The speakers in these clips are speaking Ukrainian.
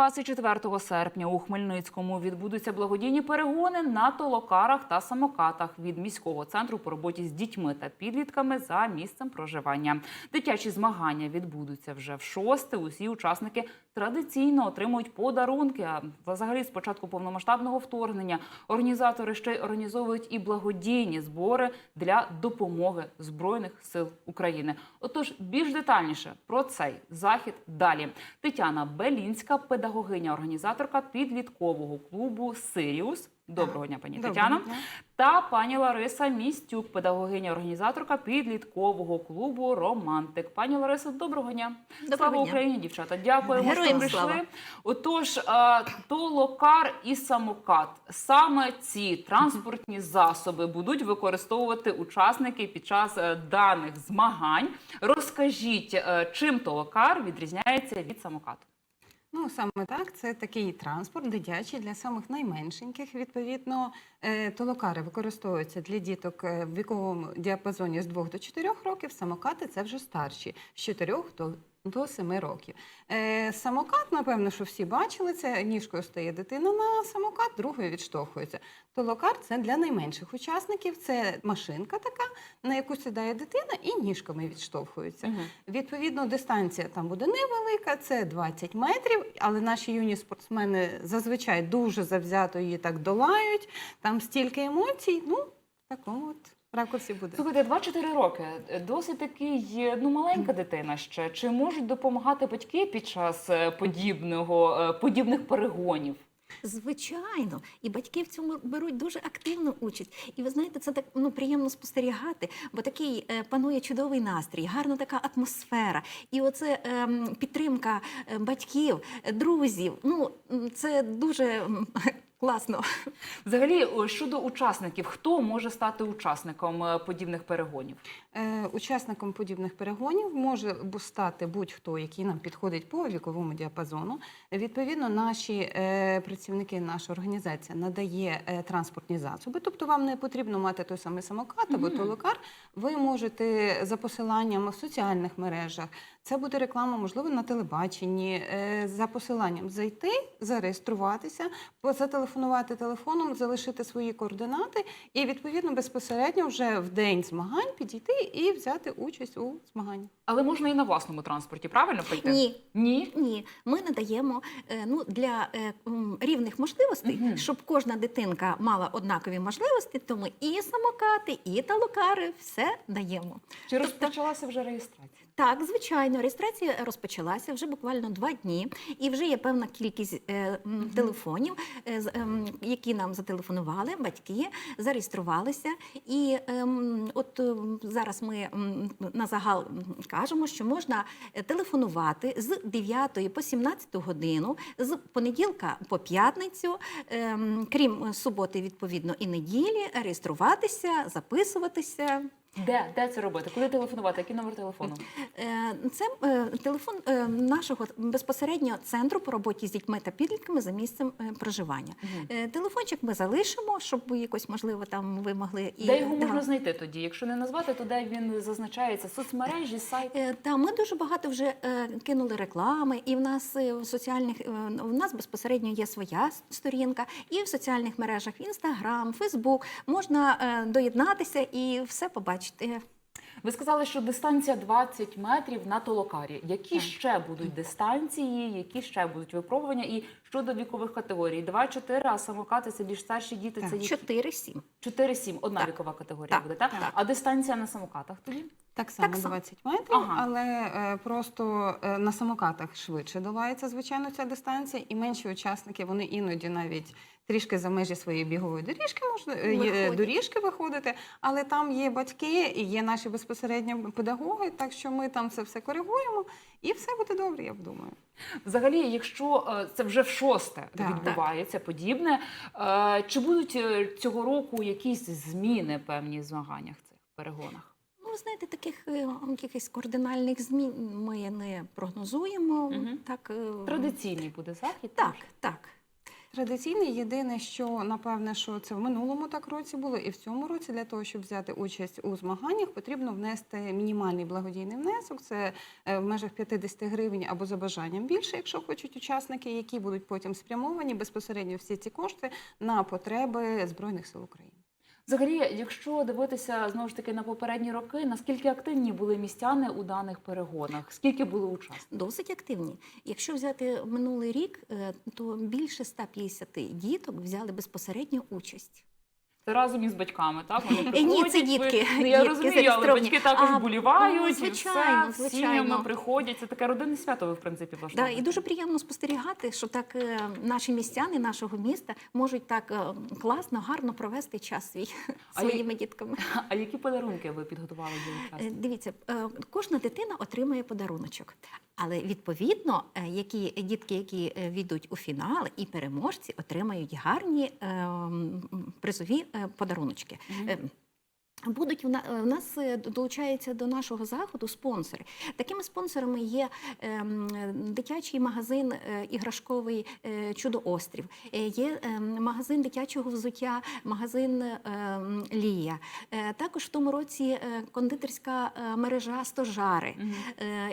24 серпня у Хмельницькому відбудуться благодійні перегони на толокарах та самокатах від міського центру по роботі з дітьми та підлітками за місцем проживання. Дитячі змагання відбудуться вже в шосте. Усі учасники традиційно отримують подарунки. А взагалі, з початку повномасштабного вторгнення організатори ще й організовують і благодійні збори для допомоги Збройних сил України. Отож, більш детальніше про цей захід далі. Тетяна Белінська, педагогиня, організаторка підліткового клубу Сиріус. Доброго дня, пані Доброго Тетяно. дня. Та пані Лариса Містюк, педагогиня, організаторка підліткового клубу Романтик. Пані Лариса, доброго дня. Доброго слава дня. Україні, дівчата. Дякуємо, що прийшли. слава. Отож, толокар і самокат саме ці транспортні засоби будуть використовувати учасники під час е, даних змагань. Розкажіть, е, чим толокар відрізняється від самокату? Ну саме так, це такий транспорт дитячий для самих найменшеньких. Відповідно, е, толокари використовуються для діток е, в віковому діапазоні з 2 до 4 років. Самокати це вже старші з 4 до до 7 років. Е, самокат, напевно, що всі бачили, це ніжкою стає дитина на самокат, другою відштовхується. Толокар це для найменших учасників. Це машинка така, на яку сідає дитина, і ніжками відштовхується. Відповідно, дистанція там буде невелика, це 20 метрів, але наші юні спортсмени зазвичай дуже завзято її так долають. Там стільки емоцій. Ну, такому от ракурсі буде. Слухайте, 2-4 роки. Досить такий ну маленька дитина ще. Чи можуть допомагати батьки під час е, подібного е, подібних перегонів? Звичайно, і батьки в цьому беруть дуже активну участь. І ви знаєте, це так ну приємно спостерігати, бо такий е, панує чудовий настрій, гарна така атмосфера. І оце ем, підтримка е, батьків, е, друзів. Ну це дуже класно. Взагалі, щодо учасників, хто може стати учасником е, подібних перегонів? Е, учасником подібних перегонів може стати будь-хто, який нам підходить по віковому діапазону. Відповідно, наші е, працівники, наша організація надає е, транспортні засоби. Тобто, вам не потрібно мати той самий самокат або Мгм. толокар. Ви можете за посиланням в соціальних мережах. Це буде реклама, можливо, на телебаченні. е, За посиланням зайти, зареєструватися, зателефонувати телефоном, залишити свої координати і відповідно безпосередньо вже в день змагань підійти і взяти участь у змаганнях. Але можна і на власному транспорті, правильно прийти? Ні, Ні? Ні, ми надаємо е, ну для е, рівних можливостей, Мгм. щоб кожна дитинка мала однакові можливості, то ми і самокати, і талокари все даємо. Чи Тобто- розпочалася вже реєстрація? Так, звичайно, реєстрація розпочалася вже буквально два дні, і вже є певна кількість е, м, телефонів, е, з- ем, які нам зателефонували, батьки зареєструвалися. І ем, от ем, зараз ми м, на загал кажемо, що можна е, телефонувати з 9 по 17 годину, з понеділка по п'ятницю, ем, крім суботи, відповідно, і неділі, реєструватися, записуватися. Де? Де це робити? Куди телефонувати? Який номер телефону? Е, Це е, телефон е, нашого безпосередньо центру по роботі з дітьми та підлітками за місцем проживання. Е, Телефончик ми залишимо, щоб якось можливо там ви могли і Де його да. можна знайти тоді? Якщо не назвати, то де він зазначається? Соцмережі, сайт? Та ми дуже багато вже кинули реклами, і в нас в соціальних в нас безпосередньо є своя сторінка, і в соціальних мережах Інстаграм, Фейсбук можна доєднатися і все побачити. Ви сказали, що дистанція 20 метрів на толокарі. Які Так. ще будуть дистанції, які ще будуть випробування? І щодо вікових категорій? 2-4, а самокати це більш старші діти, Так. це які? 4-7. 4-7, одна Так. вікова категорія Так. буде, так? Так. А дистанція на самокатах тоді? Так само само. 20 метрів, Ага. але е, просто е, на самокатах швидше долається, звичайно, ця дистанція, і менші учасники вони іноді навіть трішки за межі своєї бігової доріжки можна е, Виходять. доріжки виходити, але там є батьки і є наші безпосередньо педагоги, так що ми там це все коригуємо, і все буде добре, я думаю. Взагалі, якщо е, це вже в шосте Так. відбувається подібне, е, чи будуть цього року якісь зміни певні в змаганнях цих перегонах? Ну, ви знаєте, таких якихось кардинальних змін ми не прогнозуємо. Мгм. Так, Традиційний буде захід? так, так. Традиційний єдине, що напевне, що це в минулому так році було, і в цьому році для того, щоб взяти участь у змаганнях, потрібно внести мінімальний благодійний внесок. Це е, в межах 50 гривень або за бажанням більше, якщо хочуть учасники, які будуть потім спрямовані безпосередньо всі ці кошти на потреби збройних сил України. Взагалі, якщо дивитися знову ж таки на попередні роки, наскільки активні були містяни у даних перегонах? Скільки було учасників? Досить активні. Якщо взяти минулий рік, е, то більше 150 діток взяли безпосередню участь. Це разом із батьками, так? Вони Е, ні, приходять, це ви- дітки, Ну, я дітки розумію, але батьки також А, болівають, ну, і звичайно, все, звичайно. сім'ями приходять. Це таке родинне свято, ви в принципі Да, і дуже приємно спостерігати, що так е, наші містяни нашого міста можуть так е, класно, гарно провести час свій А я- своїми дітками. А які подарунки ви підготували для учасників? Дивіться, кожна дитина отримує подаруночок. Але відповідно, які дітки, які війдуть у фінал, і переможці отримають гарні е, призові подаруночки. Е, Будуть в нас е, долучаються до нашого заходу спонсори. Такими спонсорами є ем, дитячий магазин е, іграшковий е, Чудо Острів, е, є ем, магазин дитячого взуття, магазин Лія. Також в тому році кондитерська мережа Стожари.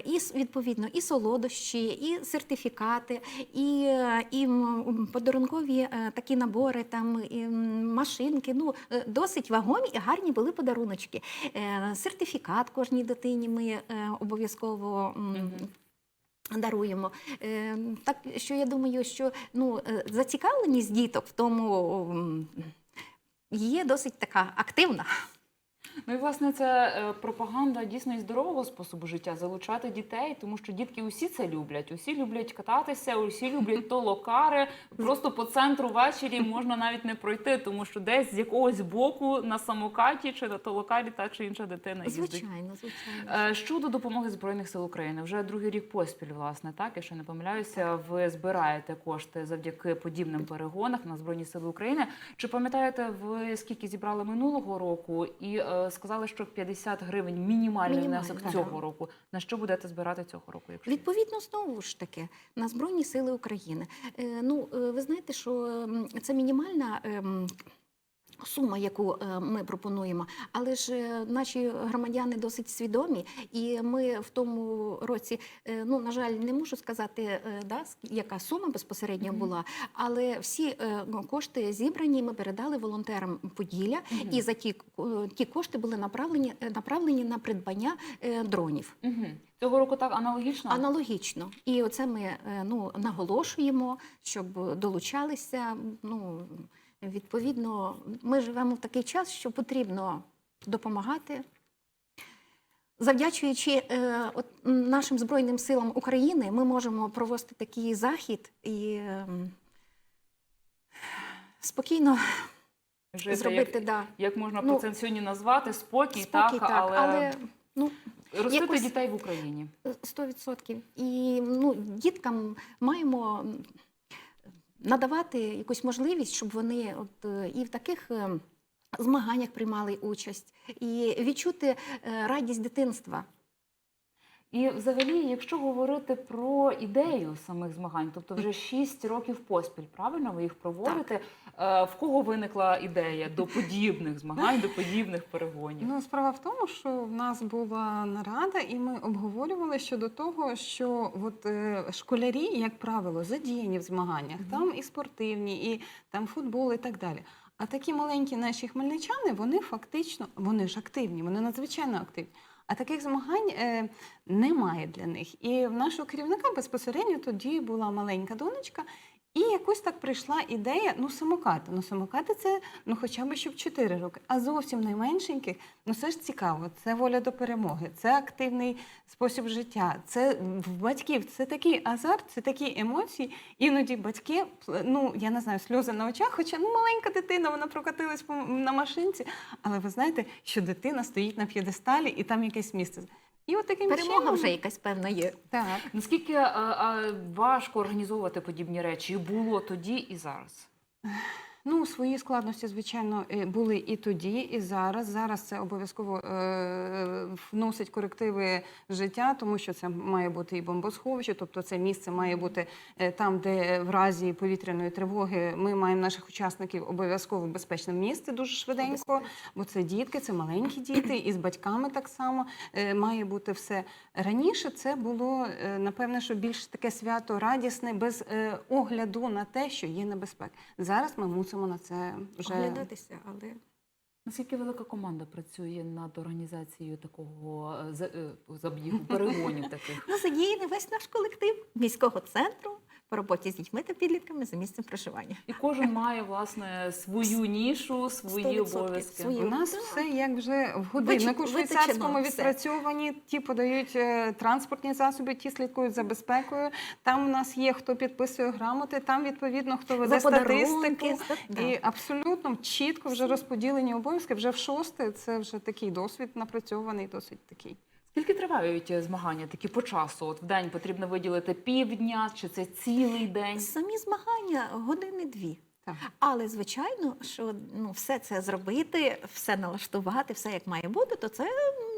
І відповідно і солодощі, і сертифікати, і, і подарункові такі набори, там і машинки. Ну досить вагомі і гарні були подаруночки. Е, Сертифікат кожній дитині ми е, обов'язково. Даруємо. Е, Так що я думаю, що ну, зацікавленість діток в тому є досить така активна. Ну і власне це е, пропаганда дійсно і здорового способу життя, залучати дітей, тому що дітки усі це люблять. Усі люблять кататися, усі люблять толокари. Просто по центру ввечері можна навіть не пройти, тому що десь з якогось боку на самокаті чи на толокарі та чи інша дитина їздить. Звичайно, звичайно. Е, Щодо допомоги Збройних сил України, вже другий рік поспіль, власне, так, якщо не помиляюся, ви збираєте кошти завдяки подібним перегонах на Збройні Сили України. Чи пам'ятаєте ви скільки зібрали минулого року? І е, сказали, що 50 гривень мінімальний Мінімальний, внесок цього року. На що будете збирати цього року? Якщо Відповідно, знову ж таки, на Збройні Сили України. Е, ну, е, ви знаєте, що це мінімальна. Сума, яку е, ми пропонуємо, але ж е, наші громадяни досить свідомі, і ми в тому році, е, ну на жаль, не можу сказати, да, яка сума безпосередньо була, але всі кошти зібрані. Ми передали волонтерам Поділля, Мгм. і за ті, ті кошти були направлені направлені на придбання дронів. угу. цього року так аналогічно? Аналогічно, і оце ми ну наголошуємо, щоб долучалися. Ну відповідно, ми живемо в такий час, що потрібно допомагати. Завдячуючи е, от, нашим Збройним силам України, ми можемо провести такий захід і е, спокійно Жити, зробити як, да, як можна Ну, це сьогодні назвати? Спокій, спокій, так, але, але ну, ростити якось- дітей в Україні. 100%. І ну, діткам маємо надавати якусь можливість, щоб вони от, е, і в таких е, змаганнях приймали участь, і відчути е, радість дитинства. І взагалі, якщо говорити про ідею самих змагань, тобто вже 6 років поспіль, правильно ви їх проводите? Е, В кого виникла ідея до подібних змагань, до подібних перегонів? Ну, справа в тому, що в нас була нарада, і ми обговорювали щодо того, що от, е, школярі, як правило, задіяні в змаганнях, там і спортивні, і там футбол, і так далі. А такі маленькі наші хмельничани, вони фактично вони ж активні, вони надзвичайно активні. А таких змагань е, немає для них. І в нашого керівника безпосередньо тоді була маленька донечка. І якось так прийшла ідея, ну самокати. Ну самокати це ну хоча б щоб 4 роки. А зовсім найменшеньких, ну це ж цікаво. Це воля до перемоги, це активний спосіб життя. Це в батьків, це такий азарт, це такі емоції. Іноді батьки, ну я не знаю, сльози на очах, хоча ну маленька дитина, вона прокатилась на машинці. Але ви знаєте, що дитина стоїть на п'єдесталі і там якесь місце. І от таким Перемога чином, вже якась певна є. так. Наскільки а, а, важко організовувати подібні речі? І було тоді і зараз? Ну, свої складності, звичайно, е, були і тоді, і зараз. Зараз це обов'язково е, вносить корективи життя, тому що це має бути і бомбосховище, тобто це місце має бути е, там, де в разі повітряної тривоги ми маємо наших учасників обов'язково в безпечне місце дуже швиденько, бо це дітки, це маленькі діти, і з батьками так само е, має бути все. Раніше це було е, напевне, що більш таке свято радісне, без е, огляду на те, що є небезпека. Зараз ми мусимо на це вже Оглядатися, але Наскільки велика команда працює над організацією такого е, е, забігу, перегонів таких? ну, задіяний весь наш колектив міського центру по роботі з дітьми та підлітками за місцем проживання. І кожен має власне свою нішу, свої 100% обов'язки. свої. У нас Так. все як вже в годиннику швейцарському відпрацьовані. Ті подають е, транспортні засоби, ті слідкують за безпекою. Там у нас є хто підписує грамоти, там відповідно хто веде статистику. да. І абсолютно чітко вже розподілені обов'язки. Вже в шосте це вже такий досвід напрацьований, досить такий. Скільки тривають е, змагання такі по часу? От в день потрібно виділити півдня, чи це цілий день? Самі змагання години-дві. Так. Але звичайно, що ну, все це зробити, все налаштувати, все як має бути, то це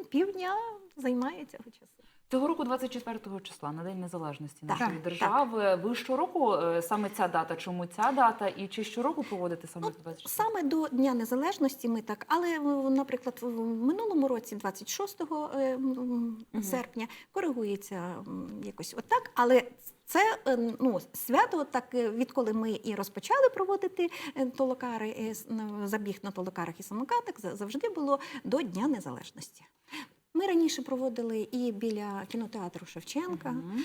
півдня займає цього часу. Цього року, 24 числа, на День Незалежності Так, нашої так. держави. Ви щороку е, саме ця дата? Чому ця дата? І чи щороку проводите саме Ну, 24? Саме до Дня Незалежності ми так, але е, наприклад, в минулому році, 26 е, серпня, коригується якось отак. Але це ну, свято, так відколи ми і розпочали проводити толокари, забіг на толокарах і самокатах, завжди було до Дня Незалежності. Ми раніше проводили і біля кінотеатру Шевченка. Мгм.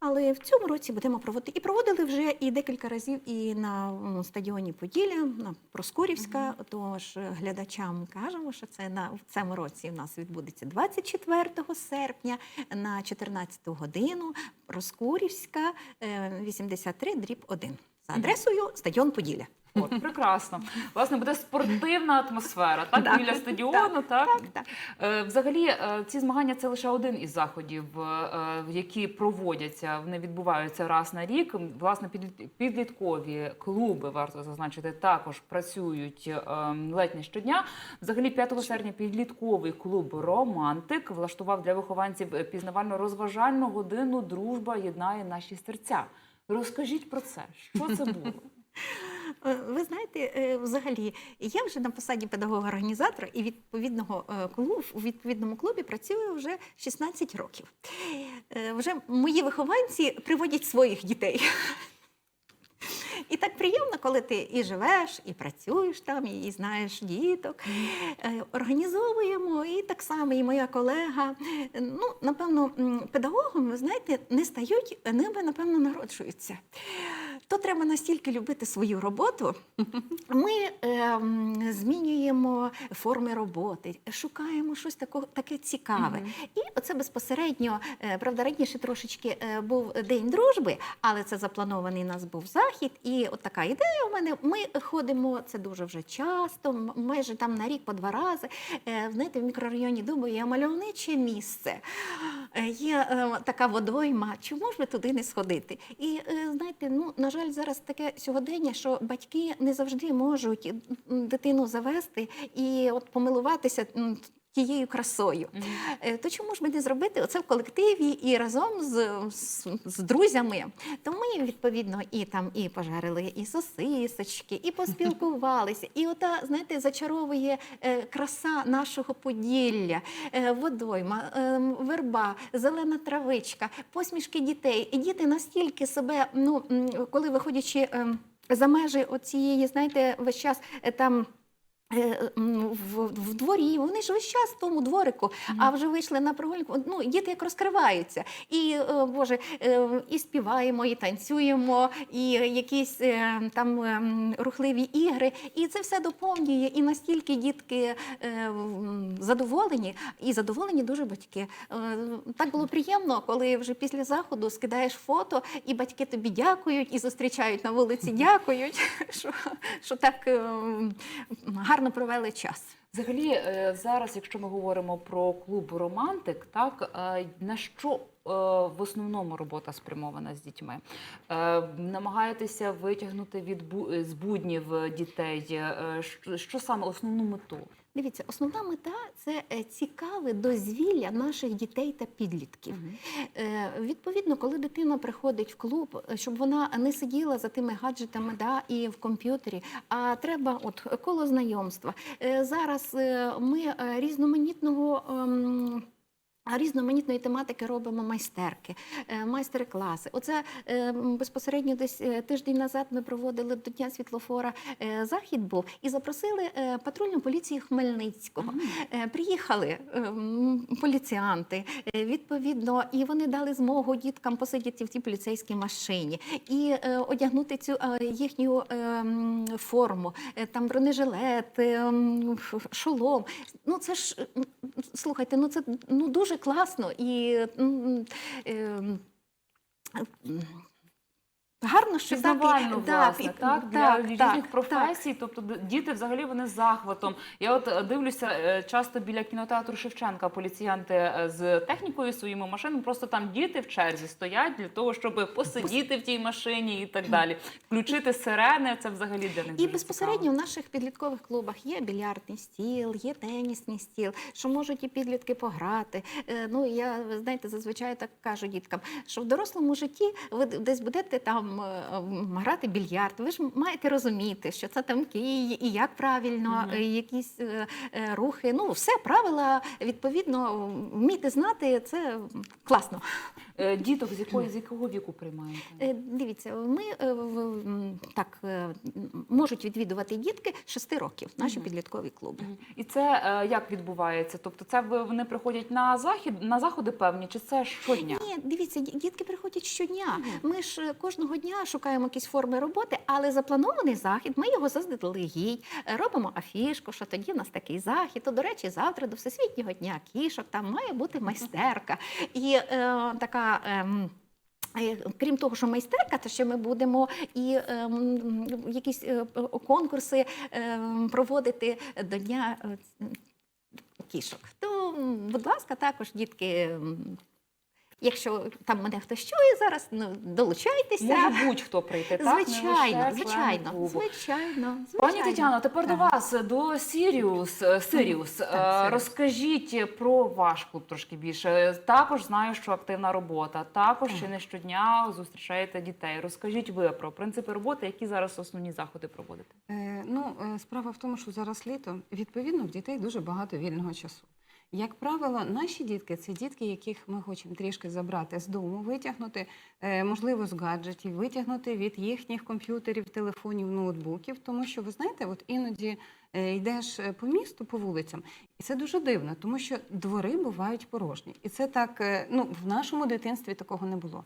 Але в цьому році будемо проводити. І проводили вже і декілька разів і на стадіоні Поділля, на Проскурівська. Тож глядачам кажемо, що це на в цьому році у нас відбудеться 24 серпня на 14 годину. Проскурівська, е, 83, дріб 1. За адресою стадіон Поділля. От, прекрасно. Власне, буде спортивна атмосфера, так? Так, Біля стадіону, так? Так, так. Е, Взагалі, е, ці змагання це лише один із заходів, е, які проводяться. Вони відбуваються раз на рік. Власне, підліт- підліткові клуби варто зазначити також працюють е, ледь не щодня. Взагалі, 5 серпня підлітковий клуб Романтик влаштував для вихованців пізнавально-розважальну годину Дружба єднає наші серця. Розкажіть про це, що це було? Е, Ви знаєте, е, взагалі, я вже на посаді педагога-організатора і відповідного е, клубу у відповідному клубі працюю вже 16 років. Вже мої вихованці приводять своїх дітей. І так приємно, коли ти і живеш, і працюєш там, і знаєш діток. Організовуємо, і так само, і моя колега. Ну, напевно, педагогом, ви знаєте, не стають, ними, напевно, народжуються. То треба настільки любити свою роботу. Ми ем, змінюємо форми роботи, шукаємо щось тако, таке цікаве. Мгм. І оце безпосередньо, е, правда, раніше трошечки е, був День дружби, але це запланований у нас був захід. І от така ідея у мене. Ми ходимо це дуже вже часто, майже там на рік по два рази. Е, Знаєте, в мікрорайоні Дубо є мальовниче місце, е, є е, така водойма. Чому ж ви туди не сходити? І е, знаєте, ну на жаль, зараз таке сьогодення, що батьки не завжди можуть дитину завести і от помилуватися. Тією красою. Мгм. Е, То чому ж би не зробити оце в колективі і разом з, з, з друзями? То ми відповідно і там і пожарили і сосисочки, і поспілкувалися. І ота, знаєте, зачаровує е, краса нашого Поділля, е, водойма, е, верба, зелена травичка, посмішки дітей. І діти настільки себе, ну коли виходячи е, за межі оцієї, знаєте, весь час там. Е, В, в дворі, вони ж весь час в тому дворику, а вже вийшли на прогулянку. Ну, діти як розкриваються. І, е, Боже, е, і співаємо, і танцюємо, і якісь там рухливі ігри. І це все доповнює. І настільки дітки задоволені, і задоволені дуже батьки. Так було приємно, коли вже після заходу скидаєш фото, і батьки тобі дякують, і зустрічають на вулиці, дякують, що, що так м, гарно провели час. Взагалі, е, зараз, якщо ми говоримо про клуб Романтик, так е, на що в основному робота спрямована з дітьми? Е, намагаєтеся витягнути від з буднів дітей? Е, що, саме основну мету? Дивіться, основна мета це е, цікаве дозвілля наших дітей та підлітків. Е, Відповідно, коли дитина приходить в клуб, е, щоб вона не сиділа за тими гаджетами да, і в комп'ютері, а треба от коло знайомства. Е, Зараз е, ми е, різноманітного. Різноманітної тематики робимо майстерки, е, майстер-класи. Оце е, безпосередньо десь е, тиждень назад ми проводили до Дня світлофора захід був і запросили патрульну поліцію Хмельницького. Приїхали е, відповідно, і вони дали змогу діткам посидіти в тій поліцейській машині і одягнути цю їхню форму, там бронежилет, шолом. Ну це ж слухайте, ну це ну дуже класно і. е, Гарно, що так, і- власне, і- так, для так, різних так, професій. Тобто діти взагалі вони з захватом. Я от е, дивлюся е, часто біля кінотеатру Шевченка поліціянти е, з технікою своїми машинами. Просто там діти в черзі стоять для того, щоб посидіти в тій машині і так далі. Включити сирени. Це взагалі для них І безпосередньо цікаво. в наших підліткових клубах є більярдний стіл, є тенісний стіл, що можуть і підлітки пограти. Ну я знаєте, зазвичай так кажу діткам, що в дорослому житті ви десь будете там е, грати більярд. Ви ж маєте розуміти, що це там кій і як правильно, Мгм. е, якісь е, е, рухи. Ну, все правила відповідно вміти знати це класно. Е, діток з якої з якого віку приймаєте? Е, Дивіться, ми е, так можуть відвідувати дітки 6 років, наші Мгм. підліткові клуби. Мгм. І це як відбувається? Тобто, це вони приходять на захід на заходи певні, чи це щодня? Ні, дивіться, дітки приходять щодня. Ми ж кожного дня шукаємо якісь форми роботи, але запланований захід, ми його заздалегідь, робимо афішку, що тоді в нас такий захід. То, до речі, завтра до Всесвітнього дня кішок там має бути майстерка. І е, така. Ем, Е, Крім того, що майстерка, то ще ми будемо і ем, якісь е, конкурси ем, проводити до дня е, кішок. То, будь ласка, також дітки. Якщо там мене хтось чує зараз, ну долучайтеся. Може будь-хто прийти, так? Звичайно, звичайно, звичайно, звичайно. Пані Тетяно, тепер до вас до Сіріус. е, Сиріус. Розкажіть про ваш клуб трошки більше. Також знаю, що активна робота. Також Так. чи не щодня зустрічаєте дітей. Розкажіть ви про принципи роботи, які зараз основні заходи проводите. Е, Ну, е, справа в тому, що зараз літо, відповідно, в дітей дуже багато вільного часу. Як правило, наші дітки це дітки, яких ми хочемо трішки забрати з дому, витягнути, е, можливо, з гаджетів, витягнути від їхніх комп'ютерів, телефонів, ноутбуків. Тому що ви знаєте, от іноді е, йдеш е, по місту, по вулицям, і це дуже дивно, тому що двори бувають порожні. І це так, ну в нашому дитинстві такого не було.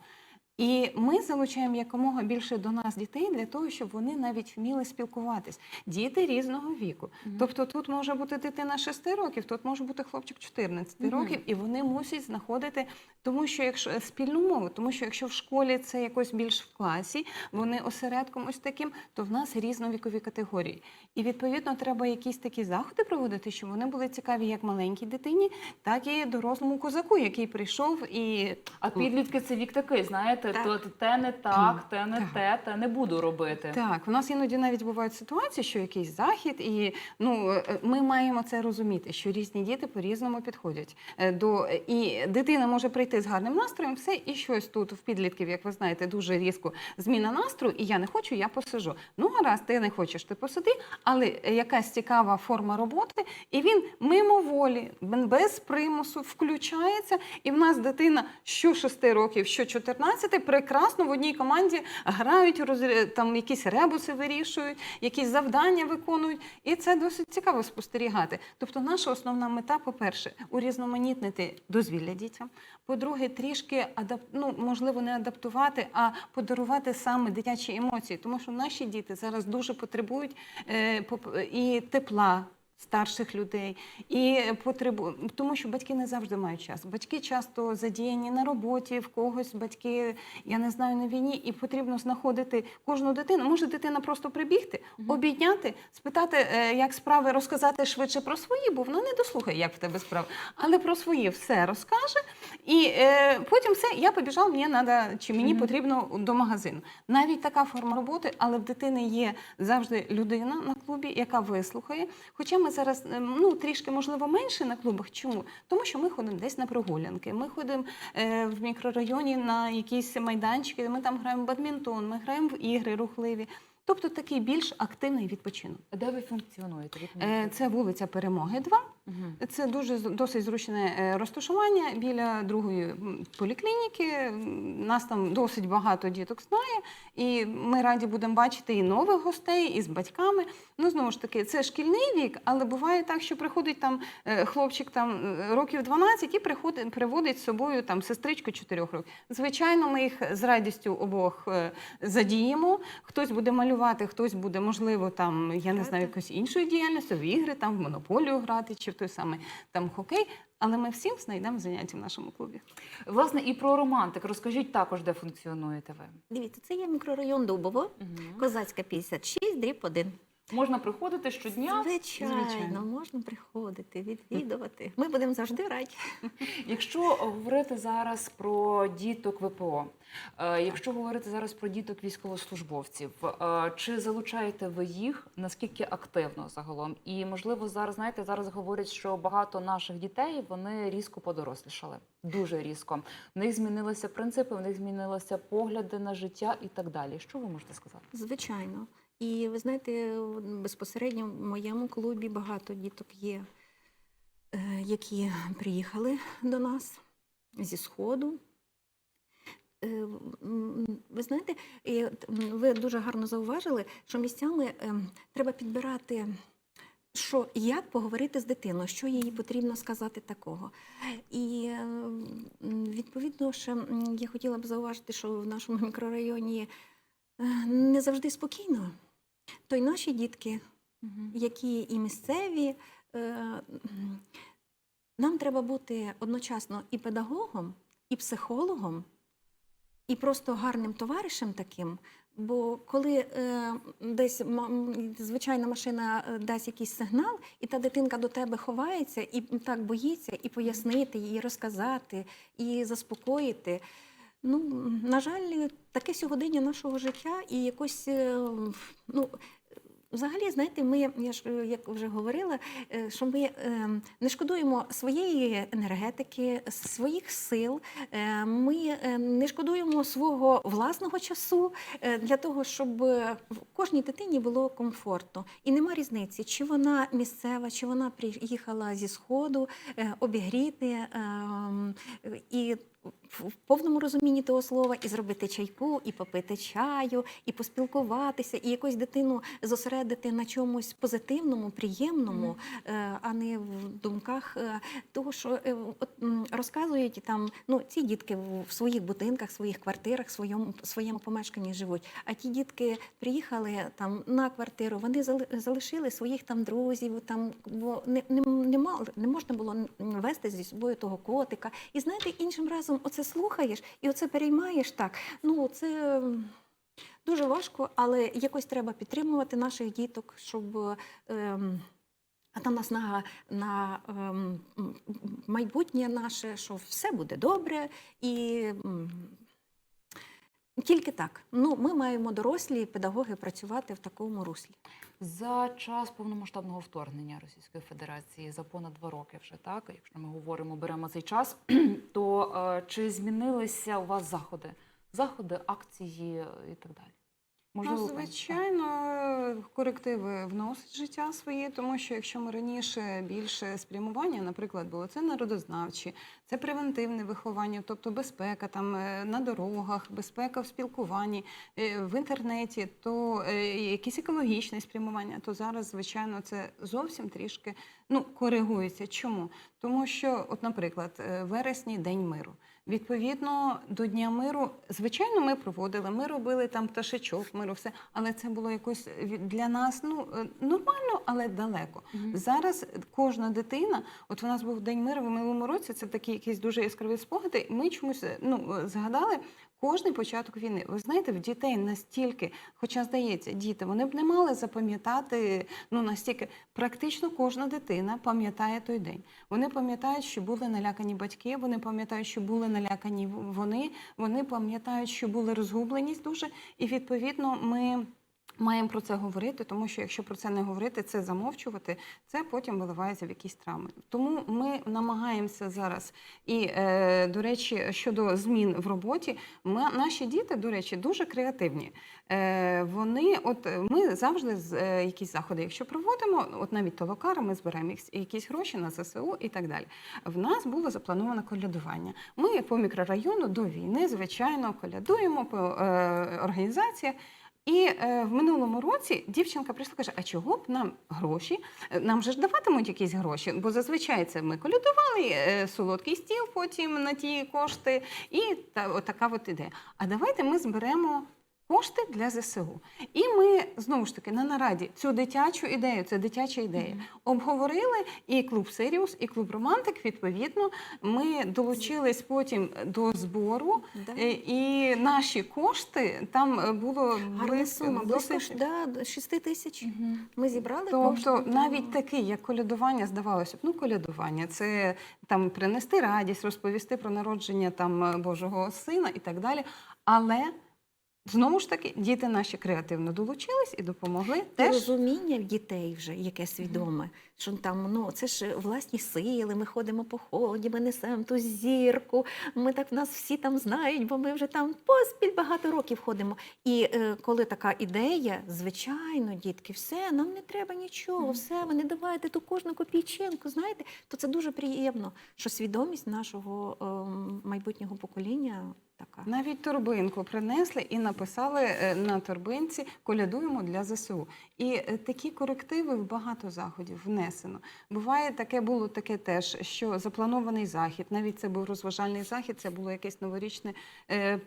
І ми залучаємо якомога більше до нас дітей для того, щоб вони навіть вміли спілкуватись. Діти різного віку. Мгм. Тобто тут може бути дитина 6 років, тут може бути хлопчик 14 Мгм. років, і вони мусять знаходити тому, що якщо е, спільну мову, тому що якщо в школі це якось більш в класі, вони осередком ось таким, то в нас різновікові категорії. І відповідно треба якісь такі заходи проводити, щоб вони були цікаві як маленькій дитині, так і дорослому козаку, який прийшов і А підлітки це вік такий, знаєте, Так. то те не так, те не Так. те, те не буду робити. Так, у нас іноді навіть бувають ситуації, що якийсь захід, і ну е, ми маємо це розуміти, що різні діти по-різному підходять е, до і дитина може прийти з гарним настроєм, все і щось тут в підлітків, як ви знаєте, дуже різко зміна настрою, і я не хочу, я посижу. Ну гаразд, ти не хочеш, ти посиди, але якась цікава форма роботи, і він мимоволі, без примусу включається. І в нас дитина що 6 років, що 14, прекрасно в одній команді грають, розрі- там якісь ребуси вирішують, якісь завдання виконують. І це досить цікаво спостерігати. Тобто, наша основна мета, по-перше, урізноманітнити дозвілля дітям. По-друге, трішки адап... ну, можливо, не адаптувати, а подарувати саме дитячі емоції, тому що наші діти зараз дуже потребують е, і тепла. Старших людей і потребу, тому що батьки не завжди мають час. Батьки часто задіяні на роботі, в когось батьки, я не знаю, на війні, і потрібно знаходити кожну дитину. Може дитина просто прибігти, обійняти, спитати, е, як справи, розказати швидше про свої, бо вона не дослухає, як в тебе справи, але про свої все розкаже. І е, потім все, я побіжав, мені треба, чи мені потрібно до магазину. Навіть така форма роботи, але в дитини є завжди людина на клубі, яка вислухає. Хоча ми зараз ем, ну, трішки, можливо, менше на клубах. Чому? Тому що ми ходимо десь на прогулянки, ми ходимо е, в мікрорайоні на якісь майданчики, ми там граємо в бадмінтон, ми граємо в ігри рухливі. Тобто такий більш активний відпочинок. Де ви функціонуєте? Е, Це вулиця Перемоги 2. Мгм. Це дуже досить зручне е, розташування біля другої поліклініки. Нас там досить багато діток знає, і ми раді будемо бачити і нових гостей, і з батьками. Ну знову ж таки, це шкільний вік, але буває так, що приходить там е, хлопчик там років 12 і приходить, приводить з собою там сестричку 4 років. Звичайно, ми їх з радістю обох задіємо. Хтось буде малювати, хтось буде, можливо, там я не знаю, якось іншою діяльністю, в ігри, там в монополію грати, чи в той самий там хокей. Але ми всім знайдемо заняття в нашому клубі. Власне, і про романтик. Розкажіть також, де функціонуєте ви. Дивіться, це є мікрорайон Дубово, угу. Козацька 56, дріб 1. Можна приходити щодня. Звичайно, Звичайно. можна приходити, відвідувати. Ми будемо завжди раді. Якщо говорити зараз про діток ВПО, е, якщо говорити зараз про діток військовослужбовців, е, чи залучаєте ви їх наскільки активно загалом? І можливо, зараз знаєте, зараз говорять, що багато наших дітей вони різко подорослішали, дуже різко. В них змінилися принципи, в них змінилися погляди на життя і так далі. Що ви можете сказати? Звичайно. І ви знаєте, безпосередньо в моєму клубі багато діток є, е, які приїхали до нас зі Сходу. Е, Ви знаєте, ви дуже гарно зауважили, що місцями ем, треба підбирати, що як поговорити з дитиною, що їй потрібно сказати такого. І е, відповідно, ще я хотіла б зауважити, що в нашому мікрорайоні е, не завжди спокійно. То й наші дітки, які і місцеві, е, нам треба бути одночасно і педагогом, і психологом, і просто гарним товаришем таким. Бо коли е, десь звичайна машина е, дасть якийсь сигнал, і та дитинка до тебе ховається, і так боїться, і пояснити, і розказати, і заспокоїти. Ну, на жаль, таке сьогодення нашого життя, і якось е, ну. Взагалі, знаєте, ми, я ж як вже говорила, е, що ми е, не шкодуємо своєї енергетики, своїх сил. Ми не шкодуємо свого власного часу для того, щоб кожній дитині було комфортно. І нема різниці, чи вона місцева, чи вона приїхала зі сходу обігріти е, і в повному розумінні того слова, і зробити чайку, і попити чаю, і поспілкуватися, і якусь дитину зосередити на чомусь позитивному, приємному, е, а не в думках е, того, що е, от, розказують там, ну ці дітки в в своїх будинках, своїх квартирах, своєму своєму помешканні живуть. А ті дітки приїхали там на квартиру, вони залишили своїх там друзів, там бо не, не, не, мали, не можна було вести зі собою того котика. І знаєте, іншим разом оце слухаєш і оце переймаєш так. Ну це. Дуже важко, але якось треба підтримувати наших діток, щоб ем, а там наснага на ем, майбутнє наше, що все буде добре, і тільки так. Ну, ми маємо дорослі педагоги працювати в такому руслі. За час повномасштабного вторгнення Російської Федерації за понад два роки вже так. Якщо ми говоримо, беремо цей час, то е, чи змінилися у вас заходи? Заходи, акції і так далі? Ну, звичайно, корективи вносить життя своє, тому що якщо ми раніше більше спрямування, наприклад, було це народознавчі, це превентивне виховання, тобто безпека там е, на дорогах, безпека в спілкуванні, е, в інтернеті, то е, якісь екологічне спрямування, то зараз, звичайно, це зовсім трішки ну коригуються. Чому? Тому що, от, наприклад, е, вересні День миру. Відповідно до Дня миру, звичайно, ми проводили, ми робили там пташечок, миру, все, але це було якось від- для нас ну е, нормально, але далеко. Зараз кожна дитина, от у нас був день миру в минулому році. Це такі якісь дуже яскраві спогади. Ми чомусь ну е, згадали. Кожний початок війни, ви знаєте, в дітей настільки, хоча здається, діти вони б не мали запам'ятати ну настільки. Практично кожна дитина пам'ятає той день. Вони пам'ятають, що були налякані батьки, вони пам'ятають, що були налякані вони, вони пам'ятають, що були розгубленість дуже, і відповідно ми. Маємо про це говорити, тому що якщо про це не говорити, це замовчувати, це потім виливається в якісь травми. Тому ми намагаємося зараз. І, е, до речі, щодо змін в роботі, ми, наші діти, до речі, дуже креативні. Е, вони, от ми завжди з е, якісь заходи, якщо проводимо, от навіть толокара, ми збираємо якісь- гроші на ЗСУ і так далі. В нас було заплановано колядування. Ми по мікрорайону до війни, звичайно, колядуємо по е, організаціях. І е, в минулому році дівчинка прийшла каже: а чого б нам гроші? Е, Нам же ж даватимуть якісь гроші, бо зазвичай це ми колядували е, солодкий стіл потім на ті кошти, і та отака така от ідея. А давайте ми зберемо. Кошти для ЗСУ. І ми знову ж таки на нараді цю дитячу ідею, це дитяча ідея, обговорили і клуб Сиріус, і клуб Романтик. Відповідно, ми долучились потім до збору, Да. Е, і наші кошти там е, було близько, сума, близько да, 6 тисяч. Ми зібрали Тобто кошти. навіть такий, як колядування, здавалося б, ну колядування це там принести радість, розповісти про народження там е, Божого сина і так далі. Але знову ж таки діти наші креативно долучились і допомогли І теж. розуміння в дітей вже яке свідоме, що там ну це ж власні сили. Ми ходимо по ході, ми несемо ту зірку. Ми так нас всі там знають, бо ми вже там поспіль багато років ходимо. І е, коли така ідея, звичайно, дітки, все нам не треба нічого, все ви не давайте ту кожну копійчинку. Знаєте, то це дуже приємно, що свідомість нашого ем, майбутнього покоління така. Навіть торбинку принесли і написали е, на торбинці колядуємо для ЗСУ. І е, такі корективи в багато заходів внесено. Буває таке, було таке теж, що запланований захід, навіть це був розважальний захід, це було якесь новорічне, е,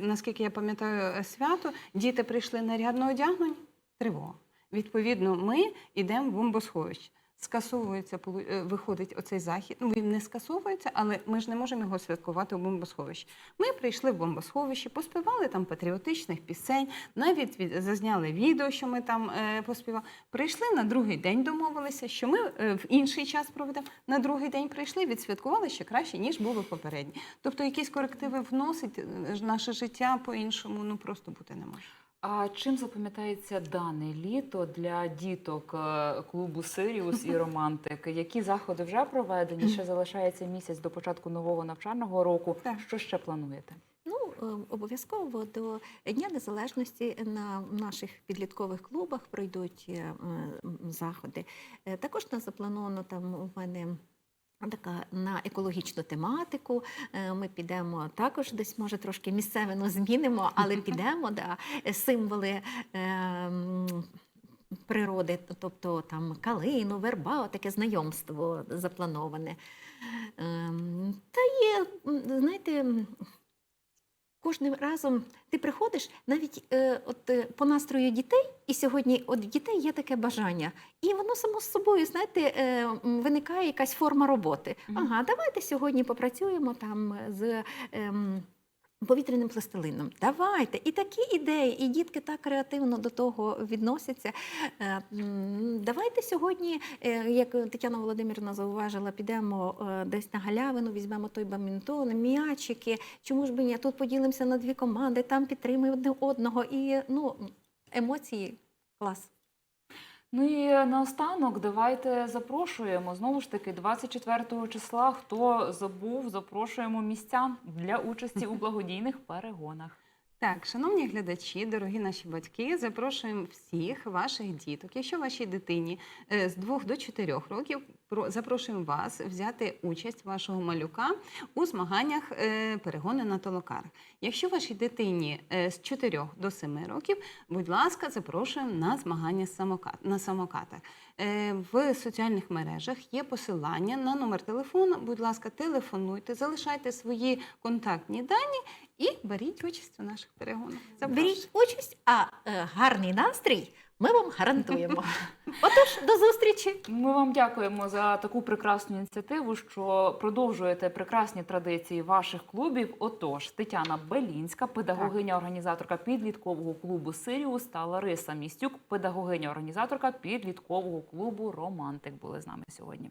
наскільки я пам'ятаю, свято. Діти прийшли нарядно одягнені, тривога. Відповідно, ми йдемо в бомбосховище. Скасовується, е, виходить оцей захід. Ну він не скасовується, але ми ж не можемо його святкувати у бомбосховищі. Ми прийшли в бомбосховище, поспівали там патріотичних пісень, навіть від, зазняли відео, що ми там е, поспівали. Прийшли на другий день, домовилися, що ми е, в інший час проведемо. На другий день прийшли, відсвяткували ще краще, ніж було попередні. Тобто якісь корективи вносить е, наше життя по-іншому, ну просто бути не може. А чим запам'ятається дане літо для діток е, клубу Сиріус і Романтик? Які заходи вже проведені? Ще залишається місяць до початку нового навчального року. Так. Що ще плануєте? Ну, е, обов'язково до Дня Незалежності на наших підліткових клубах пройдуть е, заходи. Також у нас заплановано там у мене. Така на екологічну тематику. Е, Ми підемо також десь, може, трошки місцевину змінимо, але підемо, да, символи е, природи, тобто там калину, верба, таке знайомство заплановане. Ем, Та є, знаєте, кожним разом ти приходиш навіть е, от, е, по настрою дітей, і сьогодні от в дітей є таке бажання. І воно само з собою, знаєте, е, виникає якась форма роботи. Ага, давайте сьогодні попрацюємо там з. ем, Повітряним пластилином. Давайте. І такі ідеї, і дітки так креативно до того відносяться. Е, Давайте сьогодні, е, як Тетяна Володимирівна зауважила, підемо е, десь на галявину, візьмемо той бамінтон, м'ячики. Чому ж би ні? Тут поділимося на дві команди, там підтримуємо одне одного. І ну, емоції клас. Ну і наостанок давайте запрошуємо знову ж таки 24 числа. Хто забув, запрошуємо містян для участі у благодійних перегонах. Так, шановні глядачі, дорогі наші батьки, запрошуємо всіх ваших діток. Якщо вашій дитині е, з 2 до 4 років, про- запрошуємо вас взяти участь вашого малюка у змаганнях е, перегони на толокарах. Якщо вашій дитині е, з 4 до 7 років, будь ласка, запрошуємо на змагання на самокатах. В соціальних мережах є посилання на номер телефону. Будь ласка, телефонуйте, залишайте свої контактні дані і беріть участь у наших перегонах. Запрошую. Беріть участь, а е, гарний настрій ми вам гарантуємо. Отож, до зустрічі! Ми вам дякуємо за таку прекрасну ініціативу, що продовжуєте прекрасні традиції ваших клубів. Отож, Тетяна Белінська, педагогиня, організаторка підліткового клубу Сиріус та Лариса Містюк, педагогиня, організаторка підліткового клубу Романтик, були з нами сьогодні.